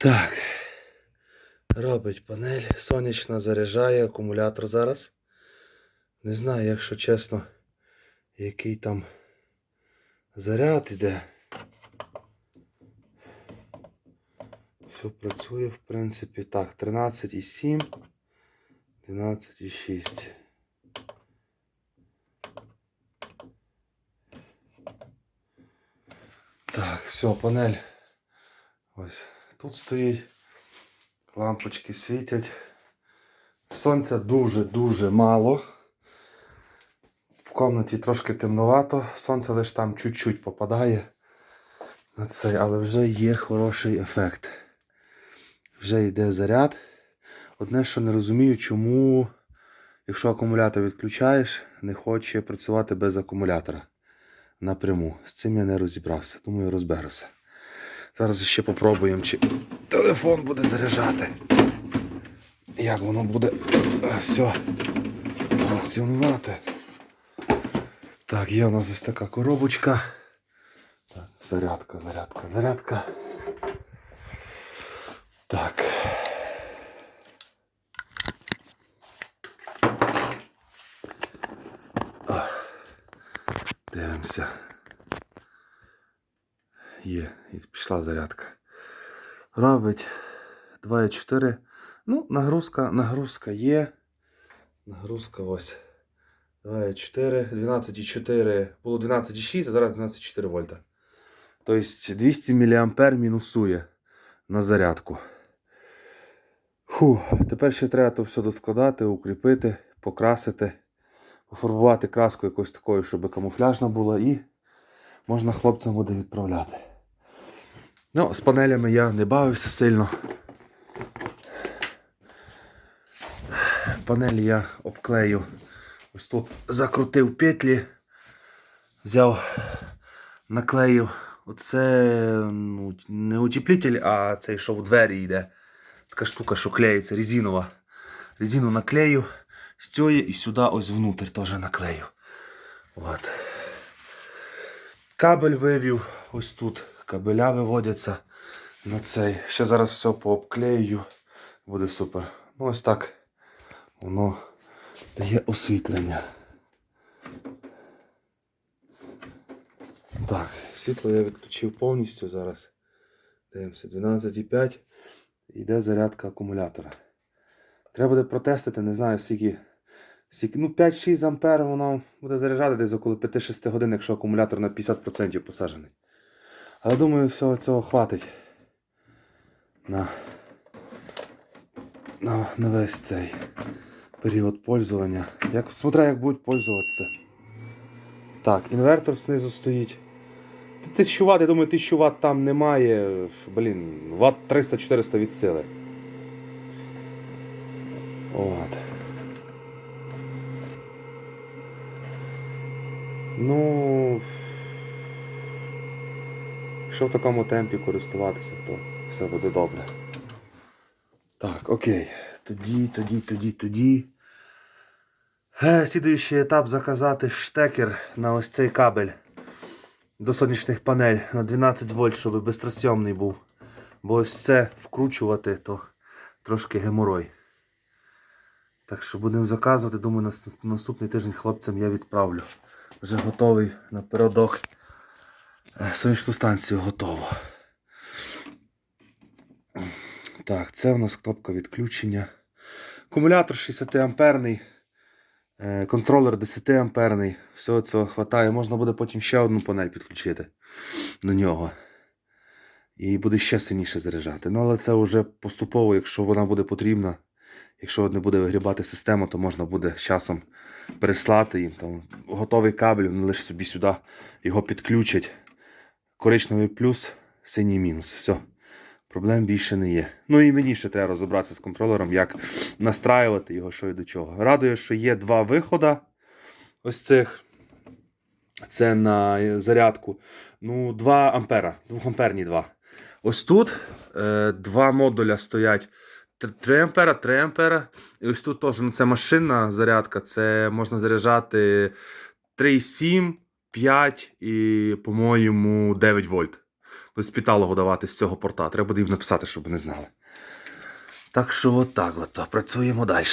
Так. Робить панель. Сонячна заряджає акумулятор зараз. Не знаю, якщо чесно, який там заряд іде. Все працює, в принципі, так. 13,7, 12,6. Так, все, панель. Ось тут стоїть. Лампочки світять. Сонця дуже-дуже мало. В комнаті трошки темновато, сонце лише там чуть-чуть попадає на цей, але вже є хороший ефект. Вже йде заряд. Одне, що не розумію, чому, якщо акумулятор відключаєш, не хоче працювати без акумулятора напряму. З цим я не розібрався, думаю, розберуся. Зараз ще попробуємо, чи телефон буде заряджати. Як воно буде е, все функціонувати. Так, є у нас ось така коробочка. Так, зарядка, зарядка, зарядка. Так. Дивимося. Є, і пішла зарядка. Робить 2,4. Ну, нагрузка, нагрузка є. Нагрузка ось. 2,4, 12,4. Було 12,6, а зараз 12,4 вольта. Тобто 200 мА мінусує на зарядку. Фу, тепер ще треба то все доскладати, укріпити, покрасити, пофарбувати краску якось такою, щоб камуфляжна була, і можна хлопцям буде відправляти. Ну, з панелями я не бавився сильно. Панелі я обклею. Ось тут закрутив петлі, взяв, наклеїв. Оце ну, не утеплитель, а цей, що в двері йде. Така штука, що клеїться, резинова. Резину наклею з цієї і сюди ось внутрь теж наклею. От. Кабель вивів, ось тут кабеля виводяться на цей. Ще зараз все пообклею. Буде супер. Ну ось так воно дає освітлення. Так, світло я відключив повністю зараз. Дивимося, 12,5. Йде зарядка акумулятора. Треба буде протестити, не знаю, скільки. скільки ну, 5-6 ампер воно буде заряджати десь около 5-6 годин, якщо акумулятор на 50% посаджений. Але думаю, всього цього хватить на, на, на весь цей період пользування. Як, смотря як будуть пользуватися. Так, інвертор знизу стоїть. 1000 Вт, я думаю, 1000 Вт там немає. Блін, Вт 300-400 від сили. От. Ну. Якщо в такому темпі користуватися, то все буде добре. Так, окей. Тоді, тоді, тоді, тоді. Е, слідуючий етап заказати штекер на ось цей кабель до сонячних панель на 12 вольт, щоб безтросйомний був. Бо ось це вкручувати, то трошки геморой. Так що будемо заказувати, думаю, на наступний тиждень хлопцям я відправлю. Вже готовий напередок. Сонячну станцію готово. Так, це у нас кнопка відключення. Акумулятор 60 амперний. Е, Контролер 10 амперний. Всього цього хватає. Можна буде потім ще одну панель підключити до нього. І буде ще сильніше заряджати. Ну, але це вже поступово, якщо вона буде потрібна. Якщо не буде вигрібати система, то можна буде з часом переслати їм. Там, готовий кабель, вони лише собі сюди його підключать. Коричневий плюс, синій мінус. Все. Проблем більше не є. Ну і мені ще треба розібратися з контролером, як настраювати його, що і до чого. Радує, що є два виходи. Ось цих. Це на зарядку. Ну, 2 ампера. 2 амперні 2. Ось тут е, два модуля стоять. 3 ампера, 3 ампера. І ось тут теж ну, це машинна зарядка. Це можна заряджати 3,7, 5 і, по-моєму, 9 вольт. Тобто спіталого давати з цього порта. Треба буде їм написати, щоб вони знали. Так що отак от, працюємо далі.